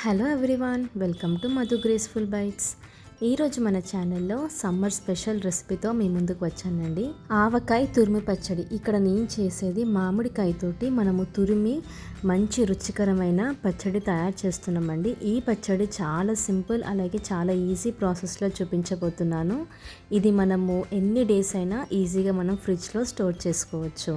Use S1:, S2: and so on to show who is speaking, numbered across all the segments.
S1: Hello everyone welcome to Madhu Graceful Bites ఈరోజు మన ఛానల్లో సమ్మర్ స్పెషల్ రెసిపీతో మీ ముందుకు వచ్చానండి. ఆవకాయ తురిమి పచ్చడి. ఇక్కడ నేను చేసేది మామిడికాయతోటి మనము తురిమి మంచి రుచికరమైన పచ్చడి తయారు చేస్తున్నామండి. ఈ పచ్చడి చాలా సింపుల్ అలాగే చాలా ఈజీ ప్రాసెస్లో చూపించబోతున్నాను. ఇది మనము ఎన్ని డేస్ అయినా ఈజీగా మనం ఫ్రిడ్జ్లో స్టోర్ చేసుకోవచ్చు.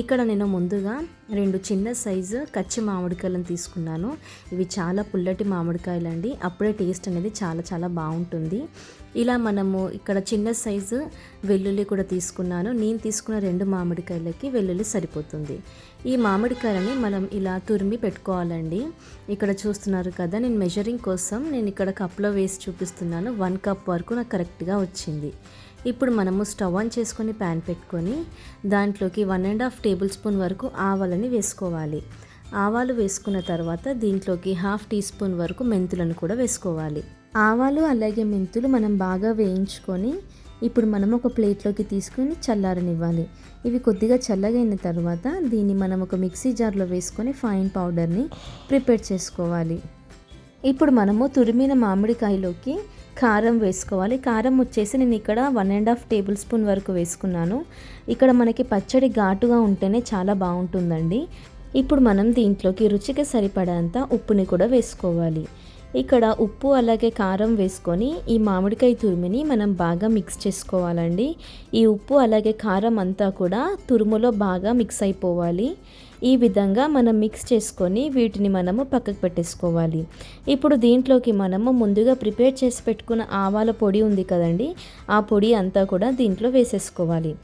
S1: ఇక్కడ నేను ముందుగా రెండు చిన్న సైజు కచ్చి మామిడికాయలను తీసుకున్నాను. ఇవి చాలా పుల్లటి మామిడికాయలు అండి అప్పుడే టేస్ట్ అనేది చాలా చాలా బాగుంటుంది. ఇలా మనము ఇక్కడ చిన్న సైజు వెల్లుల్లి కూడా తీసుకున్నాను. నేను తీసుకున్న రెండు మామిడికాయలకి వెల్లుల్లి సరిపోతుంది. ఈ మామిడికాయలని మనం ఇలా తురిమి పెట్టుకోవాలండి. ఇక్కడ చూస్తున్నారు కదా నేను మెజరింగ్ కోసం నేను ఇక్కడ కప్లో వేసి చూపిస్తున్నాను. వన్ కప్ వరకు నాకు కరెక్ట్గా వచ్చింది. ఇప్పుడు మనము స్టవ్ ఆన్ చేసుకొని ప్యాన్ పెట్టుకొని దాంట్లోకి one and half tablespoon వరకు ఆవాలని వేసుకోవాలి. ఆవాలు వేసుకున్న తర్వాత దీంట్లోకి హాఫ్ టీ స్పూన్ వరకు మెంతులను కూడా వేసుకోవాలి. ఆవాలు అలాగే మెంతులు మనం బాగా వేయించుకొని ఇప్పుడు మనం ఒక ప్లేట్లోకి తీసుకొని చల్లారనివ్వాలి. ఇవి కొద్దిగా చల్లగైన తర్వాత దీన్ని మనం ఒక మిక్సీ జార్లో వేసుకొని ఫైన్ పౌడర్ని ప్రిపేర్ చేసుకోవాలి. ఇప్పుడు మనము తురిమిన మామిడికాయలోకి కారం వేసుకోవాలి. కారం వచ్చేసి నేను ఇక్కడ one and half tablespoon వరకు వేసుకున్నాను. ఇక్కడ మనకి పచ్చడి ఘాటుగా ఉంటేనే చాలా బాగుంటుందండి. ఇప్పుడు మనం దీంట్లోకి రుచికి సరిపడేంత ఉప్పుని కూడా వేసుకోవాలి. ఇక్కడ ఉప్పు అలాగే కారం వేసుకొని ఈ మామిడికాయ తురిమిని మనం బాగా మిక్స్ చేసుకోవాలండి. ఈ ఉప్పు అలాగే కారం అంతా కూడా తురుములో బాగా మిక్స్ అయిపోవాలి. ఈ విధంగా మనం మిక్స్ చేసుకొని వీటిని మనము పక్కకు పెట్టేసుకోవాలి. ఇప్పుడు దీంట్లోకి మనము ముందుగా ప్రిపేర్ చేసి పెట్టుకున్న ఆవాల పొడి ఉంది కదండి ఆ పొడి అంతా కూడా దీంట్లో వేసేసుకోవాలి.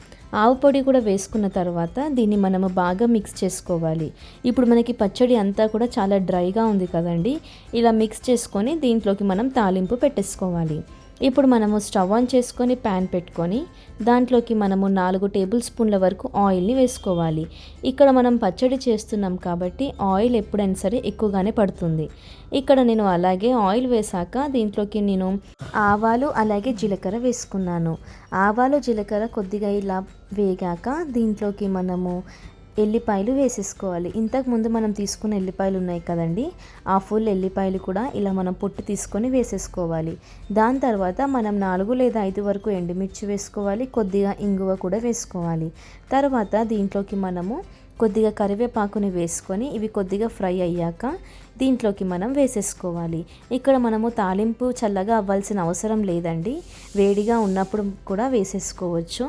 S1: ఆవు పొడి కూడా వేసుకున్న తర్వాత దీన్ని మనము బాగా మిక్స్ చేసుకోవాలి. ఇప్పుడు మనకి పచ్చడి అంతా కూడా చాలా డ్రైగా ఉంది కదండి. ఇలా మిక్స్ చేసుకొని దీంట్లోకి మనం తాలింపు పెట్టేసుకోవాలి. ఇప్పుడు మనము స్టవ్ ఆన్ చేసుకొని ప్యాన్ పెట్టుకొని దాంట్లోకి మనము నాలుగు టేబుల్ స్పూన్ల వరకు ఆయిల్ని వేసుకోవాలి. ఇక్కడ మనం పచ్చడి చేస్తున్నాం కాబట్టి ఆయిల్ ఎప్పుడైనా సరే ఎక్కువగానే పడుతుంది. ఇక్కడ నేను అలాగే ఆయిల్ వేసాక దీంట్లోకి నేను ఆవాలు అలాగే జీలకర్ర వేసుకున్నాను. ఆవాలు జీలకర్ర కొద్దిగా ఇలా వేగాక దీంట్లోకి మనము ఎల్లిపాయలు వేసేసుకోవాలి. ఇంతకు ముందు మనం తీసుకున్న ఎల్లిపాయలు ఉన్నాయి కదండి. ఆ ఫుల్ ఎల్లిపాయలు కూడా ఇలా మనం పొట్టు తీసుకొని వేసేసుకోవాలి. దాని తర్వాత మనం నాలుగు లేదా ఐదు వరకు ఎండుమిర్చి వేసుకోవాలి. కొద్దిగా ఇంగువ కూడా వేసుకోవాలి. తర్వాత దీంట్లోకి మనము కొద్దిగా కరివేపాకుని వేసుకొని ఇవి కొద్దిగా ఫ్రై అయ్యాక దీంట్లోకి మనం వేసేసుకోవాలి. ఇక్కడ మనము తాలింపు చల్లగా అవ్వాల్సిన అవసరం లేదండి. వేడిగా ఉన్నప్పుడు కూడా వేసేసుకోవచ్చు.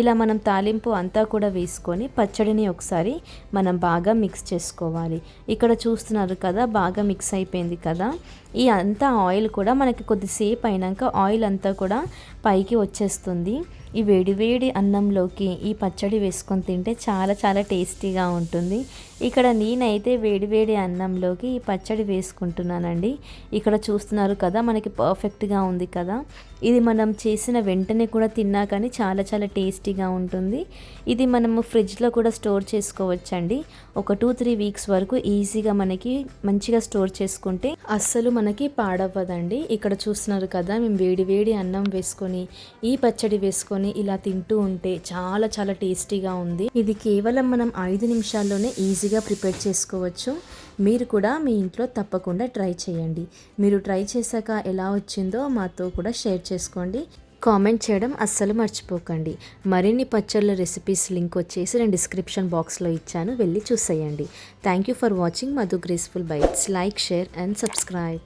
S1: ఇలా మనం తాలింపు అంతా కూడా వేసుకొని పచ్చడిని ఒకసారి మనం బాగా మిక్స్ చేసుకోవాలి. ఇక్కడ చూస్తున్నారు కదా బాగా మిక్స్ అయిపోయింది కదా. ఈ అంతా ఆయిల్ కూడా మనకి కొద్దిసేపు అయినాక ఆయిల్ అంతా కూడా పైకి వచ్చేస్తుంది. ఈ వేడివేడి అన్నంలోకి ఈ పచ్చడి వేసుకొని తింటే చాలా చాలా టేస్టీగా ఉంటుంది. ఇక్కడ నేనైతే వేడివేడి అన్నంలోకి ఈ పచ్చడి వేసుకుంటున్నానండి. ఇక్కడ చూస్తున్నారు కదా మనకి పర్ఫెక్ట్గా ఉంది కదా. ఇది మనం చేసిన వెంటనే కూడా తిన్నా కానీ చాలా చాలా టేస్టీగా ఉంటుంది. ఇది మనము ఫ్రిడ్జ్లో కూడా స్టోర్ చేసుకోవచ్చండి. ఒక టూ త్రీ వీక్స్ వరకు ఈజీగా మనకి మంచిగా స్టోర్ చేసుకుంటే అస్సలు మనకి పాడవ్వదండి. ఇక్కడ చూస్తున్నారు కదా మేము వేడి వేడి అన్నం వేసుకొని ఈ పచ్చడి వేసుకొని వేసుకొని ఇలా తింటూ ఉంటే చాలా చాలా టేస్టీగా ఉంది. ఇది కేవలం మనం ఐదు నిమిషాల్లోనే ఈజీగా ప్రిపేర్ చేసుకోవచ్చు. మీరు కూడా మీ ఇంట్లో తప్పకుండా ట్రై చేయండి. మీరు ట్రై చేశాక ఎలా వచ్చిందో మాతో కూడా షేర్ చేసుకోండి. కామెంట్ చేయడం అస్సలు మర్చిపోకండి. మరిన్ని పచ్చళ్ళ రెసిపీస్ లింక్ వచ్చేసి నేను డిస్క్రిప్షన్ బాక్స్లో ఇచ్చాను. వెళ్ళి చూసేయండి. Thank you for watching Madhu Graceful Bites like share and subscribe